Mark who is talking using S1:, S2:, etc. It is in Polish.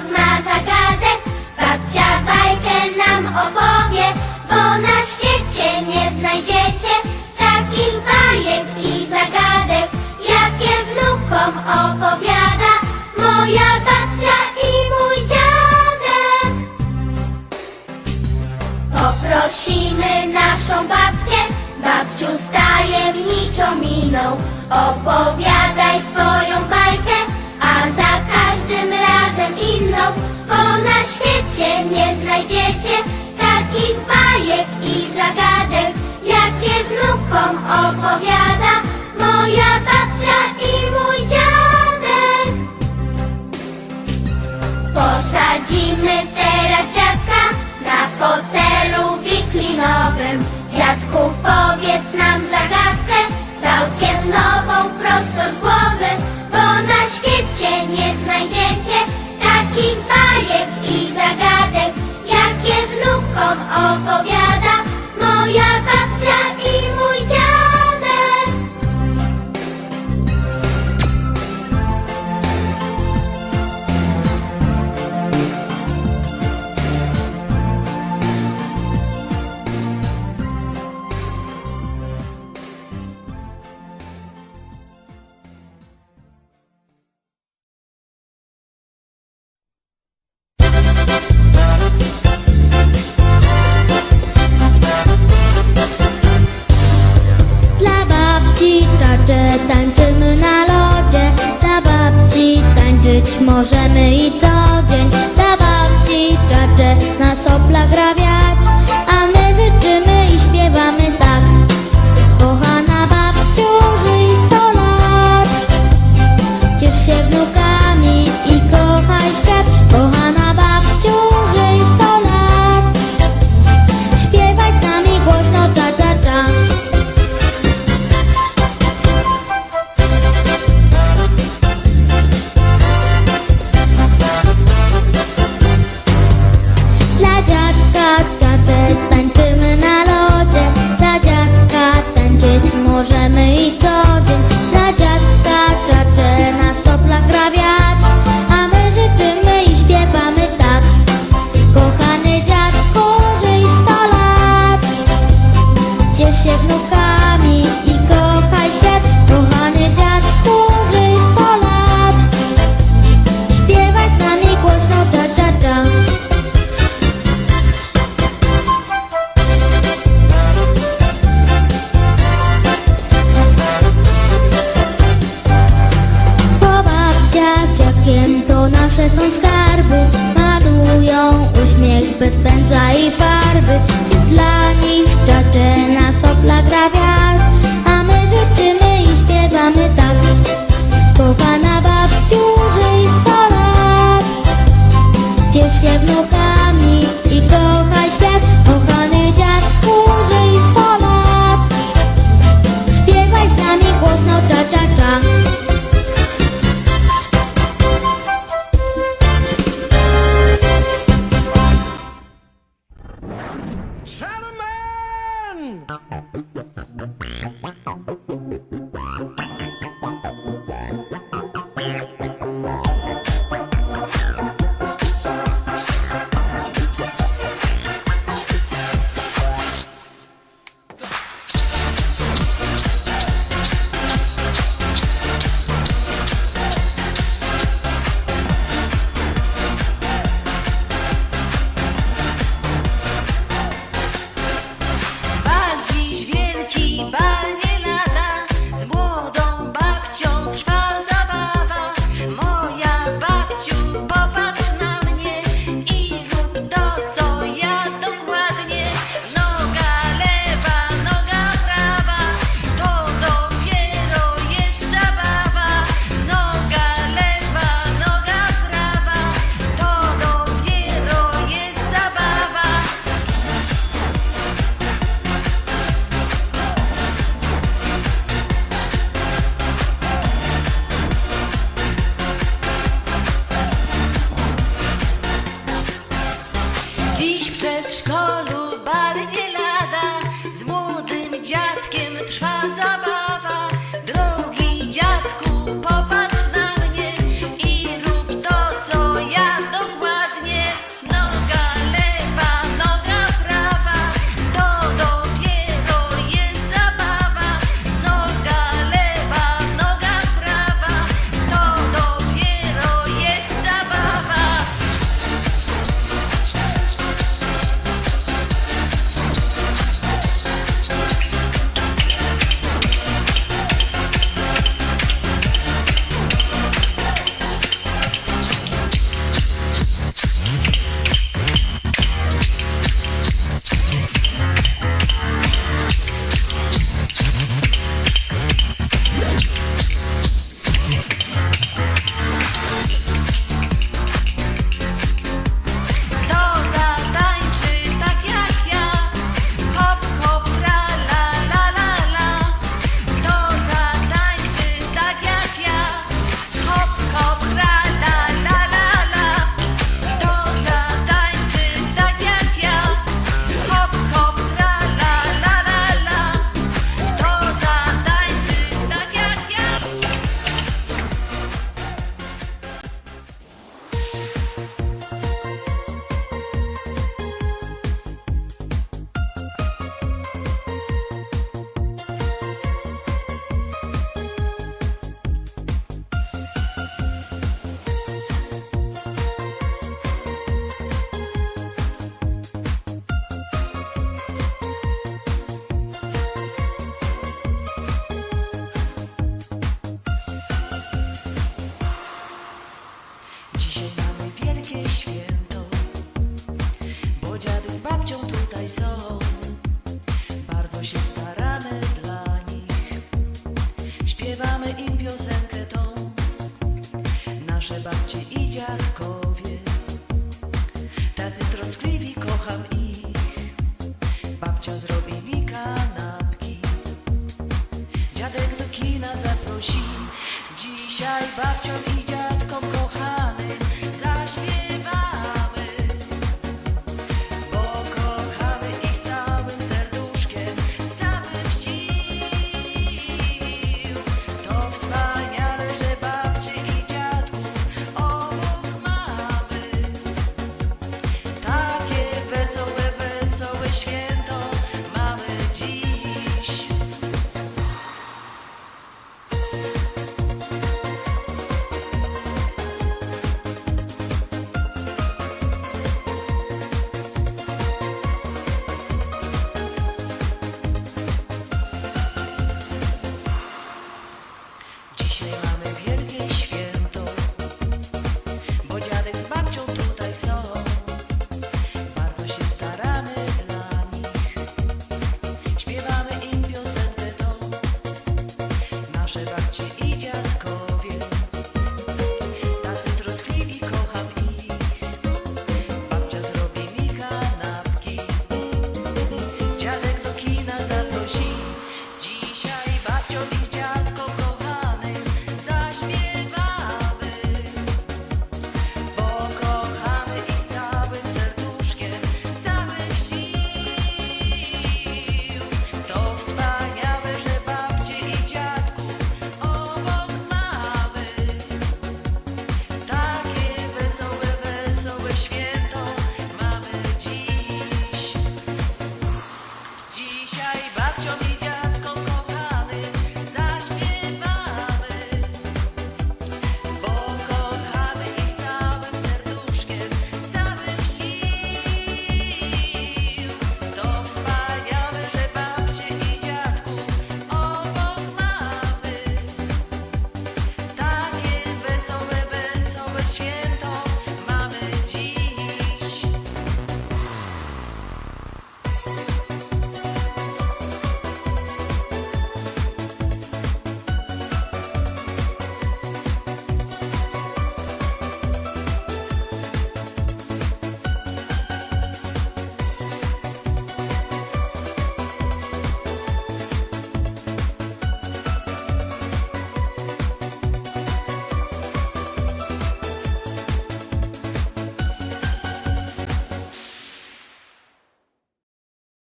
S1: zna zagadek, babcia bajkę nam opowie, bo na świecie nie znajdziecie takich bajek i zagadek, jakie wnukom opowiada moja babcia i mój dziadek. Poprosimy naszą babcię, babciu z tajemniczą miną, opowiadaj wnukom opowiada moja babcia i mój dziadek. Posadzimy teraz dziadka na fotelu wiklinowym. Dziadku, powiedz nam zagadkę, całkiem nową, prosto z głowy, bo na świecie nie znajdziecie takich bajek i zagadek, jakie wnukom opowiada moja babcia
S2: możemy i co i kochaj świat Kochany dziadku, żyj sto lat. Śpiewaj z nami głośno cza cza cza Po babcia z jakiem to nasze są skarby. Malują uśmiech bez pędzla i farby dla nich czacze na sopla gra wiatr A my życzymy i śpiewamy tak. Kochana babciu, żyj sto lat. Ciesz się wnukami
S3: Gentlemen!